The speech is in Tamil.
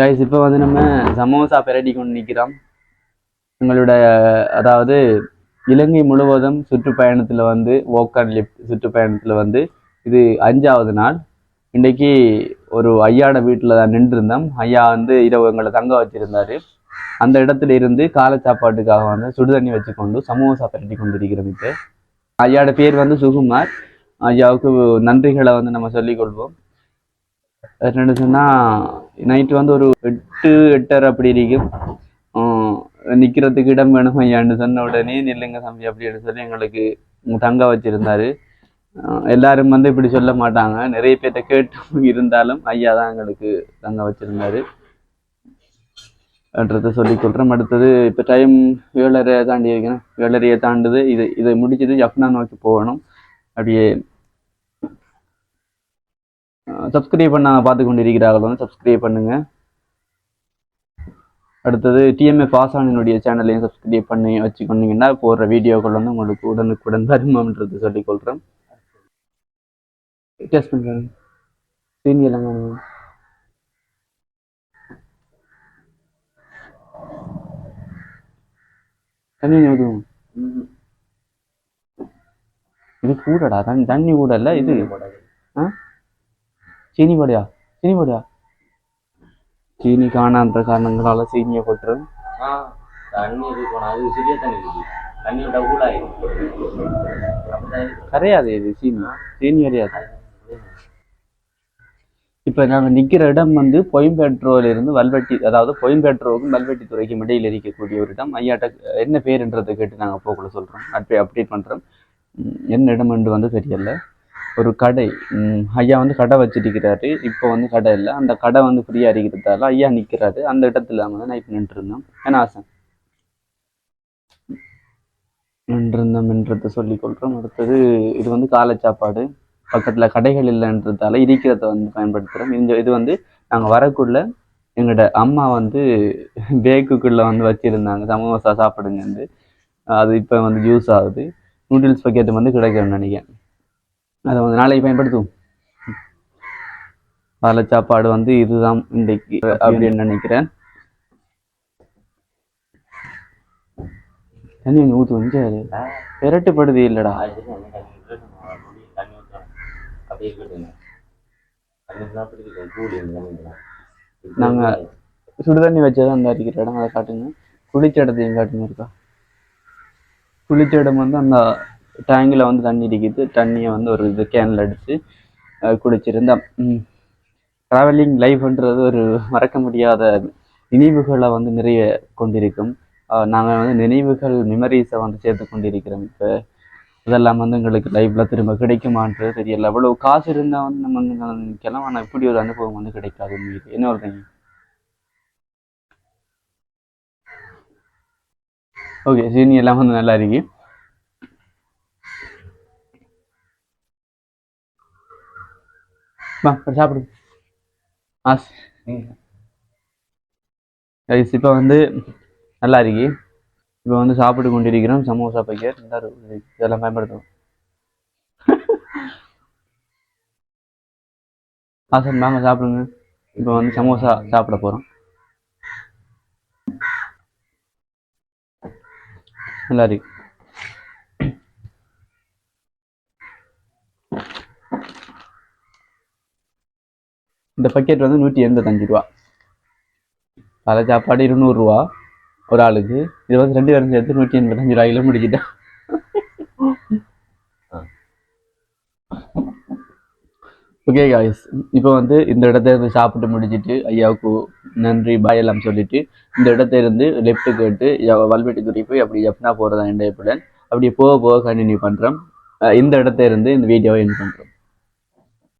கைஸ் இப்போ வந்து நம்ம சமோசா பெரட்டி கொண்டு நிற்கிறோம் எங்களோட அதாவது இலங்கை முழுவதும் சுற்றுப்பயணத்தில் வந்து walk அண்ட் லிஃப்ட் சுற்றுப்பயணத்தில் வந்து இது அஞ்சாவது நாள். இன்றைக்கி ஒரு ஐயாட வீட்டில் தான் நின்றுருந்தோம். ஐயா வந்து இரவு எங்களை தங்க வச்சிருந்தாரு. அந்த இடத்துல இருந்து காலை சாப்பாட்டுக்காக வந்து சுடுதண்ணி வச்சுக்கொண்டு சமோசா பெரட்டி கொண்டு இருக்கிறோம் இப்போ. ஐயாட பேர் வந்து சுகுமார். ஐயாவுக்கு நன்றிகளை வந்து நம்ம சொல்லிக்கொள்வோம் என்னென்னு சொன்னால் நைட்டு வந்து ஒரு எட்டு எட்டரை அப்படி இருக்கும் நிற்கிறதுக்கு இடம் வேணும் ஐயான்னு சொன்ன உடனே நில்லுங்க தம்பி அப்படின்னு சொல்லி எங்களுக்கு தங்க வச்சிருந்தாரு. ஆஹ் எல்லாரும் வந்து இப்படி சொல்ல மாட்டாங்க. நிறைய பேர்த்த கேட்டு இருந்தாலும் ஐயா தான் எங்களுக்கு தங்க வச்சிருந்தாரு. என்றதை சொல்கிறோம் அடுத்தது இப்போ டைம் ஏழரை தாண்டி இருக்கேன் ஏழரையை தாண்டுது. இது இதை முடிச்சது ஜப்னா நோக்கி போகணும். அப்படியே சப்ஸ்கிரைப் பண்ண பார்த்து கொண்டிருக்கிறார்கள் வந்து சப்ஸ்கிரைப் பண்ணுங்க. அடுத்தது டிஎம்ஏ பாசானினுடைய சேனலையும் சப்ஸ்கிரைப் பண்ணி வச்சுக்கொண்டீங்கன்னா போடுற வீடியோக்கள் வந்து உங்களுக்கு உடனுக்குடன் வருமானன்றது சொல்லிக்கொள்கிறேன் டெஸ்ட் பண்ணுறேன் சீனியர் தண்ணி ஊதுவோம் இது கூடடா. தண்ணி தண்ணி கூட இல்லை இது. ஆ? சீனி போடையா சீனி காணான்ற காரணங்களால சீனியை ஆ, தண்ணி இருக்கணும் அது சிறிய தண்ணி இருக்கு தண்ணி விட்டா ஊடாயிரும் அப்படிதான் இருக்கு. கரையாது இது சீனி. சீனி கிடையாது இப்போ நாங்கள் நிற்கிற இடம் வந்து பொயம்பேட்ரோல இருந்து வல்வெட்டி அதாவது பொயம்பேட்ரோவுக்கும் வல்வெட்டி துறைக்கும் இடையில் இருக்கக்கூடிய ஒரு இடம். ஐயாட்ட என்ன பேருன்றதை கேட்டு நாங்கள் போக்குள்ள சொல்கிறோம் அப்படி அப்டேட் பண்ணுறோம் என்ன இடம் என்று வந்து தெரியல. ஒரு கடை. ஐயா வந்து கடை வச்சிருக்கிறாரு. இப்போ வந்து கடை இல்லை. அந்த கடை வந்து ஃப்ரீயாக இருக்கிறதால ஐயா நிற்கிறாரு அந்த இடத்துல வந்து நைட் நின்றுருந்தோம். ஏன்னா ஆசை? நின்றிருந்தோம்ன்றதை சொல்லிக்கொள்கிறோம் அடுத்தது இது வந்து காலை சாப்பாடு. பக்கத்தில் கடைகள் இல்லைன்றதால இருக்கிறத வந்து பயன்படுத்துகிறோம். இந்த இது வந்து நாங்கள் வரக்குள்ள எங்களோட அம்மா வந்து பேக்குக்குள்ளே வந்து வச்சுருந்தாங்க. சமோசா சாப்பிடுங்க வந்து அது இப்போ வந்து யூஸ் ஆகுது. நூடுல்ஸ் பக்கெட் வந்து கிடைக்கணும்னு நினைக்கிறேன். அதை வந்து நாளைக்கு பயன்படுத்துவோம். காலை சாப்பாடு வந்து இதுதான் இன்றைக்கு அப்படின்னு நினைக்கிறேன். தண்ணி கொஞ்சம் ஊற்றுவோம் இங்கே விரட்டுப்படுது இல்லைடா. சரி, அந்த தண்ணி வச்சதான் அந்த அரிக்கிற இடம் அதை காட்டுங்க. குளிச்ச இடத்தையும் காட்டுங்க இருக்கா? குளிச்ச இடம் வந்து அந்த டேங்கில் வந்து தண்ணி அடிக்குது. தண்ணியை வந்து ஒரு இது கேனில் அடித்து குடிச்சிருந்தேன் ட்ராவலிங் லைஃப்ன்றது ஒரு மறக்க முடியாத நினைவுகளை வந்து நிறைய கொண்டிருக்கும். நாங்கள் வந்து நினைவுகள் மெமரிஸை வந்து சேர்த்து கொண்டிருக்கிறோம். இப்போ இதெல்லாம் வந்து எங்களுக்கு லைஃப்பில் திரும்ப கிடைக்குமான்றது தெரியல. அவ்வளோ காசு இருந்தால் வந்து நம்ம வந்து ஆனால் இப்படி ஒரு அனுபவம் வந்து கிடைக்காது உங்களுக்கு என்ன சொல்கிறீங்க ஓகே சீனி எல்லாம் வந்து நல்லா இருக்கு. வா போய் சாப்பிடு. ஆஸ். இப்போ வந்து நல்லா இருக்கு. இப்போ வந்து சாப்பிட்டு கொண்டிருக்கிறோம். சமோசா இருக்கு. இதெல்லாம் பயன்படுத்துவோம். ஆசன் வாங்க சாப்பிடுங்க. இப்போ வந்து சமோசா சாப்பிட போகிறோம் நல்லா இருக்கு. இந்த பக்கெட் வந்து நூற்றி எண்பத்தஞ்சு ரூபா. பல சாப்பாடு இருநூறுவா ஒரு ஆளுக்கு இது வந்து ரெண்டு பேரும் சேர்த்து நூற்றி எண்பத்தஞ்சு ரூபாயில முடிச்சுட்டேன் ஓகே காய்ஸ் இப்போ வந்து இந்த இடத்த இருந்து சாப்பிட்டு முடிச்சுட்டு ஐயாவுக்கு நன்றி பாய் எல்லாம் சொல்லிட்டு இந்த இடத்த இருந்து லெஃப்ட்டு கேட்டு ய- வல்வெட்டி துறை போய் அப்படி எப்னா போகிறதா என் பிளான் அப்படி போக போக கண்டினியூ பண்ணுறோம் இந்த இடத்த இருந்து இந்த வீடியோவை என் பண்ணுறோம்